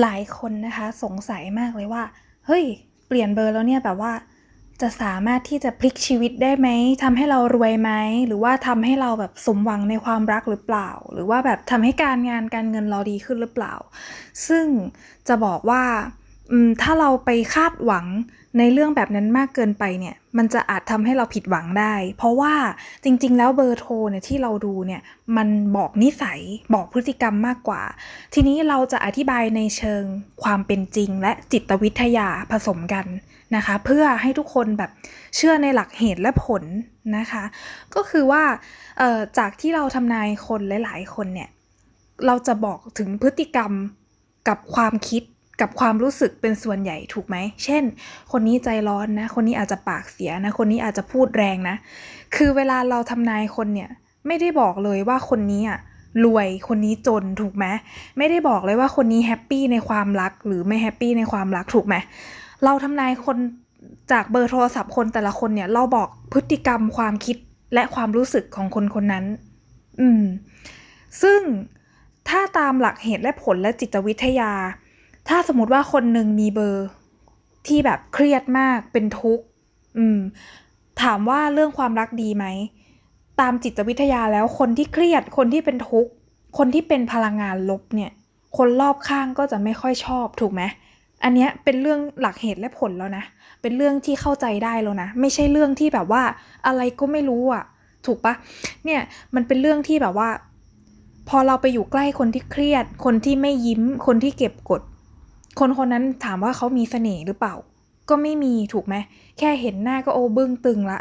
หลายคนนะคะสงสัยมากเลยว่า เฮ้ย เปลี่ยนเบอร์แล้วเนี่ยแบบว่า จะสามารถที่จะพลิกชีวิตได้ไหมทำให้เรารวยไหมหรือว่าทำให้เราแบบสมหวังในความรักหรือเปล่า หรือว่าแบบทำให้การงานการเงินเราดีขึ้นหรือเปล่า ซึ่งจะบอกว่า ถ้าเราไปคาดหวังในเรื่องแบบนั้นมากเกินไปเนี่ย มันจะอาจทำให้เราผิดหวังได้ เพราะว่าจริง ๆ แล้วเบอร์โทรเนี่ยที่เราดูเนี่ย มันบอกนิสัยบอกพฤติกรรมมากกว่า ทีนี้เราจะอธิบายในเชิงความเป็นจริง และจิตวิทยาผสมกันนะคะ เพื่อให้ทุกคนแบบเชื่อในหลักเหตุและผลนะคะ ก็คือว่าจากที่เราทำนายคนหลาย ๆ คนเนี่ย เราจะบอกถึงพฤติกรรมกับความคิด กับความรู้สึกเป็นส่วนใหญ่ถูกไหม เช่น คนนี้ใจร้อนนะ คนนี้อาจจะปากเสียนะ คนนี้อาจจะพูดแรงนะ คือเวลาเราทำนายคนเนี่ย ไม่ได้บอกเลยว่าคนนี้อะรวยคนนี้จนถูกไหมไม่ได้บอกเลยว่าคนนี้แฮปปี้ในความรักหรือไม่แฮปปี้ในความรักถูกไหมเราทำนายคนจากเบอร์โทรศัพท์คนแต่ละคนเนี่ย เราบอกพฤติกรรมความคิดและความรู้สึกของคนคนนั้น อืม ซึ่งถ้าตามหลักเหตุและผลและจิตวิทยา ถ้าสมมติว่าคนหนึ่งมีเบอร์ที่แบบเครียดมากเป็นทุกข์อืม ถามว่าเรื่องความรักดีไหม ตามจิตวิทยาแล้วคนที่เครียด คนที่เป็นทุกข์ คนที่เป็นพลังงานลบเนี่ย คนรอบข้างก็จะไม่ค่อยชอบถูกไหมอันเนี้ยเป็นเรื่องหลักเหตุและผลแล้วนะ เป็นเรื่องที่เข้าใจได้แล้วนะ ไม่ใช่เรื่องที่แบบว่าอะไรก็ไม่รู้อะ ถูกปะเนี่ย มันเป็นเรื่องที่แบบว่า พอเราไปอยู่ใกล้คนที่เครียด คนที่ไม่ยิ้ม คนที่เก็บกด คนคนนั้นถามว่าเขามีเสน่ห์หรือเปล่า ก็ไม่มีถูกไหมแค่เห็นหน้าก็โอ้บึ้งตึงละ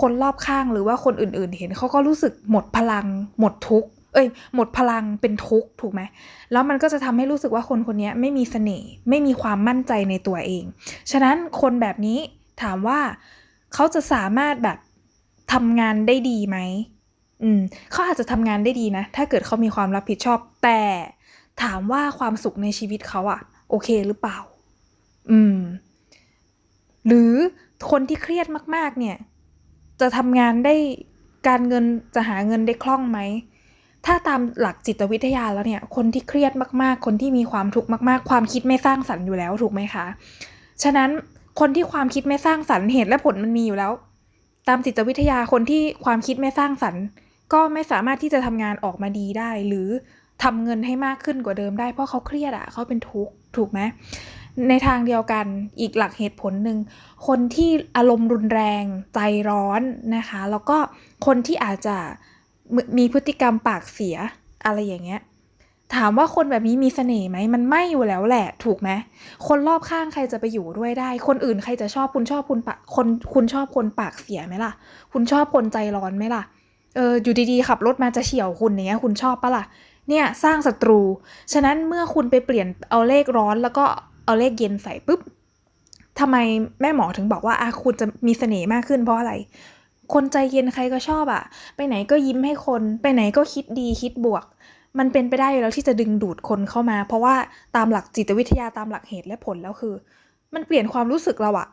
คนรอบข้างหรือว่าคนอื่นๆ เห็นเขาก็รู้สึกหมดพลัง หมดทุกเอ้ย หมดพลังเป็นทุกข์ถูกไหมแล้วมันก็จะทำให้รู้สึกว่าคนคนนี้ไม่มีเสน่ห์ไม่มีความมั่นใจในตัวเอง ฉะนั้นคนแบบนี้ถามว่าเขาจะสามารถแบบทำงานได้ดีไหมอืมเขาอาจจะทำงานได้ดีนะ ถ้าเกิดเขามีความรับผิดชอบแต่ถามว่าความสุขในชีวิตเขาอะ โอเคหรือเปล่า อืม หรือคนที่เครียดมาก ๆ เนี่ย จะทำงานได้การเงินจะหาเงินได้คล่องไหม ถ้าตามหลักจิตวิทยาแล้วเนี่ย คนที่เครียดมาก ๆ คนที่มีความทุกข์มาก ๆ ความคิดไม่สร้างสรรค์อยู่แล้วถูกไหมคะ ฉะนั้นคนที่ความคิดไม่สร้างสรรค์เหตุและผลมันมีอยู่แล้ว ตามจิตวิทยาคนที่ความคิดไม่สร้างสรรค์ก็ไม่สามารถที่จะทำงานออกมาดีได้ หรือทำเงินให้มากขึ้นกว่าเดิมได้เพราะเขาเครียดอะเขาเป็นทุกข์ ถูกไหมในทางเดียวกันอีกหลักเหตุผลหนึ่ง คนที่อารมณ์รุนแรงใจร้อนนะคะ แล้วก็คนที่อาจจะมมีพฤติกรรมปากเสียอะไรอย่างเงี้ยถามว่าคนแบบนี้มีเสน่ห์ไหมมันไม่อยู่แล้วแหละ ถูกไหมคนรอบข้างใครจะไปอยู่ด้วยได้ คนอื่นใครจะชอบคุณชอบคุณปะคนคุณชอบคนปากเสียไหมล่ะ คุณชอบคนใจร้อนไหมล่ะเอออยู่ดีๆขับรถมาจะเฉี่ยวคุณอย่างเงี้ยคุณชอบปะล่ะ เนี่ยสร้างศัตรู ฉะนั้นเมื่อคุณไปเปลี่ยนเอาเลขร้อนแล้วก็เอาเลขเย็นใส่ปุ๊บทำไมแม่หมอถึงบอกว่าอะคุณจะมีเสน่ห์มากขึ้นเพราะอะไร คนใจเย็นใครก็ชอบอะไปไหนก็ยิ้มให้คน ไปไหนก็คิดดีคิดบวก มันเป็นไปได้อยู่แล้วที่จะดึงดูดคนเข้ามา เพราะว่าตามหลักจิตวิทยาตามหลักเหตุและผลแล้วคือ มันเปลี่ยนความรู้สึกเราอะ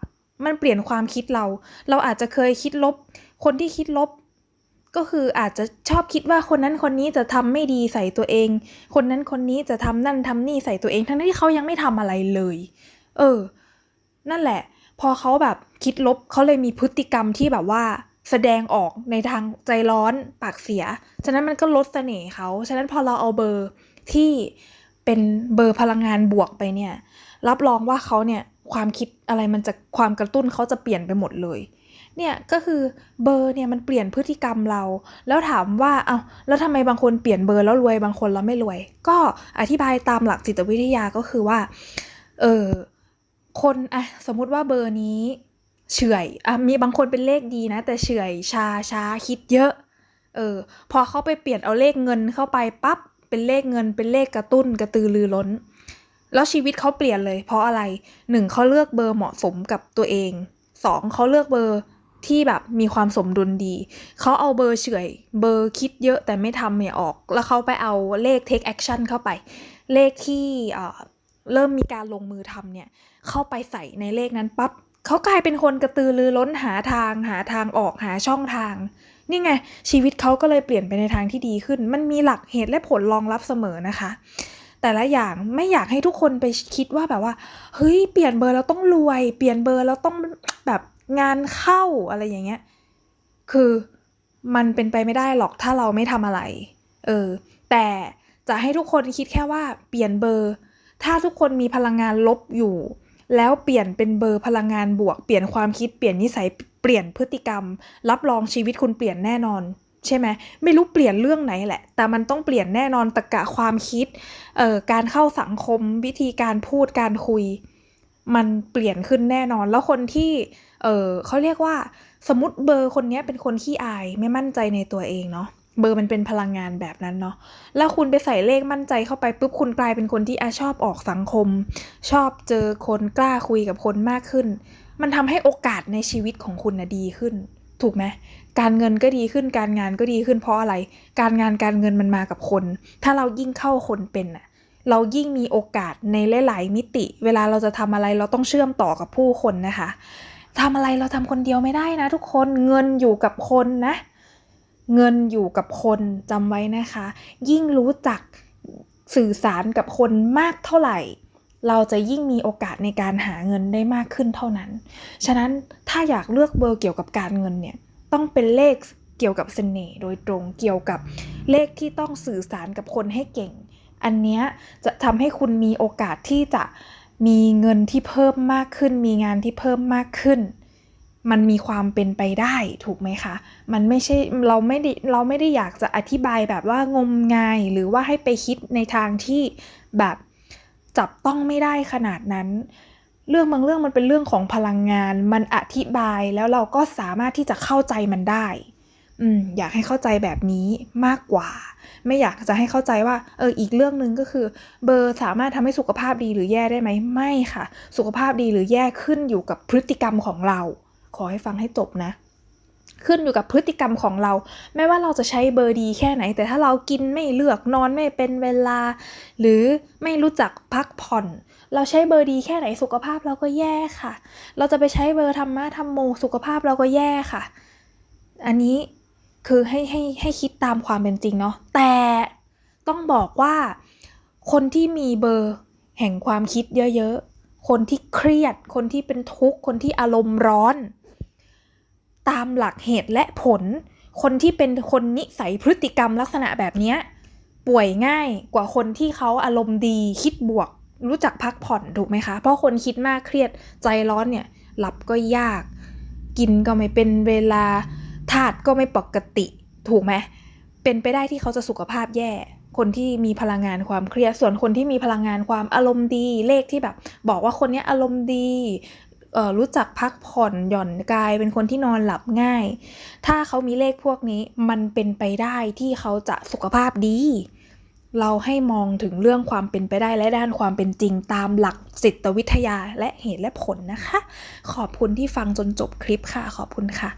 มันเปลี่ยนความคิดเรา เราอาจจะเคยคิดลบ คนที่คิดลบ ก็คืออาจจะชอบคิดว่าคนนั้นคนนี้จะทำไม่ดีใส่ตัวเอง คนนั้นคนนี้จะทำนั่นทำนี่ใส่ตัวเอง ทั้งที่เขายังไม่ทำอะไรเลย เออ นั่นแหละ พอเขาแบบคิดลบเขาเลยมีพฤติกรรมที่แบบว่าแสดงออกในทางใจร้อนปากเสีย ฉะนั้นมันก็ลดเสน่ห์เขา ฉะนั้นพอเราเอาเบอร์ที่เป็นเบอร์พลังงานบวกไปเนี่ย รับรองว่าเขาเนี่ยความคิดอะไรมันจะความกระตุ้นเขาจะเปลี่ยนไปหมดเลย เนี่ยก็คือเบอร์เนี่ยมันเปลี่ยนพฤติกรรมเรา แล้วถามว่าเอา้าแล้วทำไมบางคนเปลี่ยนเบอร์แล้วรวยบางคนแล้วไม่รวย ก็อธิบายตามหลักจิตวิทยาก็คือว่าเออคนอะสมมุติว่าเบอร์นี้เฉื่อยอะมีบางคนเป็นเลขดีนะ แต่เฉื่อยชาช้าคิดเยอะเออพอเขาไปเปลี่ยนเอาเลขเงินเข้าไปปั๊บเป็นเลขเงินเป็นเลขกระตุ้นกระตือรือร้น แล้วชีวิตเขาเปลี่ยนเลย เพราะอะไรหนึ่งเขาเลือกเบอร์เหมาะสมกับตัวเองสองเขาเลือกเบอร์ ที่แบบมีความสมดุลดี เขาเอาเบอร์เฉยเบอร์คิดเยอะแต่ไม่ทำเนี่ยออก แล้วเขาไปเอาเลข take action เข้าไป เลขที่เริ่มมีการลงมือทำเนี่ย เข้าไปใส่ในเลขนั้นปั๊บเขากลายเป็นคนกระตือรือร้นหาทางหาทางออกหาช่องทาง นี่ไง ชีวิตเขาก็เลยเปลี่ยนไปในทางที่ดีขึ้น มันมีหลักเหตุและผลรองรับเสมอนะคะ แต่แต่ละอย่างไม่อยากให้ทุกคนไปคิดว่าแบบว่า เฮ้ย เปลี่ยนเบอร์แล้วต้องรวย เปลี่ยนเบอร์แล้วต้องแบบ งานเข้าอะไรอย่างเงี้ย คือมันเป็นไปไม่ได้หรอกถ้าเราไม่ทำอะไร เออ แต่จะให้ทุกคนคิดแค่ว่าเปลี่ยนเบอร์ ถ้าทุกคนมีพลังงานลบอยู่ แล้วเปลี่ยนเป็นเบอร์พลังงานบวก เปลี่ยนความคิด เปลี่ยนนิสัย เปลี่ยนพฤติกรรม รับรองชีวิตคุณเปลี่ยนแน่นอน ใช่ไหม ไม่รู้เปลี่ยนเรื่องไหนแหละ แต่มันต้องเปลี่ยนแน่นอนตะกะความคิด เอ่อ การเข้าสังคม วิธีการพูด การคุย มันเปลี่ยนขึ้นแน่นอน แล้วคนที่ เออเขาเรียกว่า สมมติเบอร์คนนี้เป็นคนขี้อายไม่มั่นใจในตัวเองเนาะเบอร์มันเป็นพลังงานแบบนั้นเนาะ แล้วคุณไปใส่เลขมั่นใจเข้าไปปุ๊บคุณกลายเป็นคนที่อชอบออกสังคม ชอบเจอคนกล้าคุยกับคนมากขึ้น มันทำให้โอกาสในชีวิตของคุณนะดีขึ้น ถูกไหม การเงินก็ดีขึ้น การงานก็ดีขึ้นเพราะอะไร การงานการเงินมันมากับคน ถ้าเรายิ่งเข้าคนเป็นอะ เรายิ่งมีโอกาสในหลาย ๆ มิติ เวลาเราจะทำอะไรเราต้องเชื่อมต่อกับผู้คนนะคะทำอะไรเราทำคนเดียวไม่ได้นะทุกคนเงินอยู่กับคนนะ เงินอยู่กับคนจำไว้นะคะ ยิ่งรู้จักสื่อสารกับคนมากเท่าไหร่ เราจะยิ่งมีโอกาสในการหาเงินได้มากขึ้นเท่านั้น ฉะนั้นถ้าอยากเลือกเบอร์เกี่ยวกับการเงินเนี่ยต้องเป็นเลขเกี่ยวกับเสน่ห์โดยตรงเกี่ยวกับเลขที่ต้องสื่อสารกับคนให้เก่ง อันเนี้ยจะทำให้คุณมีโอกาสที่จะมีเงินที่เพิ่มมากขึ้น มีงานที่เพิ่มมากขึ้น มันมีความเป็นไปได้ถูกไหมคะ มันไม่ใช่เราไม่ได้เราไม่ได้อยากจะอธิบายแบบว่างมงายหรือว่าให้ไปคิดในทางที่แบบจับต้องไม่ได้ขนาดนั้น เรื่องบางเรื่องมันเป็นเรื่องของพลังงาน มันอธิบายแล้วเราก็สามารถที่จะเข้าใจมันได้ อืมอยากให้เข้าใจแบบนี้มากกว่า ไม่อยากจะให้เข้าใจว่าเอออีกเรื่องหนึ่งก็คือ เบอร์สามารถทำให้สุขภาพดีหรือแย่ได้ไหมไม่ค่ะ สุขภาพดีหรือแย่ขึ้นอยู่กับพฤติกรรมของเรา ขอให้ฟังให้จบนะขึ้นอยู่กับพฤติกรรมของเรา ไม่ว่าเราจะใช้เบอร์ดีแค่ไหน แต่ถ้าเรากินไม่เลือกนอนไม่เป็นเวลา หรือไม่รู้จักพักผ่อน เราใช้เบอร์ดีแค่ไหนสุขภาพเราก็แย่ค่ะ เราจะไปใช้เบอร์ธรรมะธรรมโมสุขภาพเราก็แย่ค่ะ อันนี้ คือให้ให้ให้คิดตามความเป็นจริงเนาะแต่ต้องบอกว่าคนที่มีเบอร์แห่งความคิดเยอะๆ คนที่เครียด คนที่เป็นทุกข์ คนที่อารมณ์ร้อน ตามหลักเหตุและผล คนที่เป็นคนนิสัยพฤติกรรมลักษณะแบบนี้ป่วยง่ายกว่าคนที่เขาอารมณ์ดีคิดบวก รู้จักพักผ่อนถูกไหมคะ เพราะคนคิดมากเครียดใจร้อนเนี่ยหลับก็ยาก กินก็ไม่เป็นเวลา ธาตุก็ไม่ปกติถูกไหมเป็นไปได้ที่เขาจะสุขภาพแย่ คนที่มีพลังงานความเครียด ส่วนคนที่มีพลังงานความอารมณ์ดี เลขที่แบบ บอกว่าคนนี้อารมณ์ดีรู้จักพักผ่อนหย่อนกาย เป็นคนที่นอนหลับง่าย ถ้าเขามีเลขพวกนี้มันเป็นไปได้ที่เขาจะสุขภาพดี เราให้มองถึงเรื่องความเป็นไปได้และด้านความเป็นจริงตามหลักจิตวิทยาและเหตุและผลนะคะ ขอบคุณที่ฟังจนจบคลิปค่ะ ขอบคุณค่ะ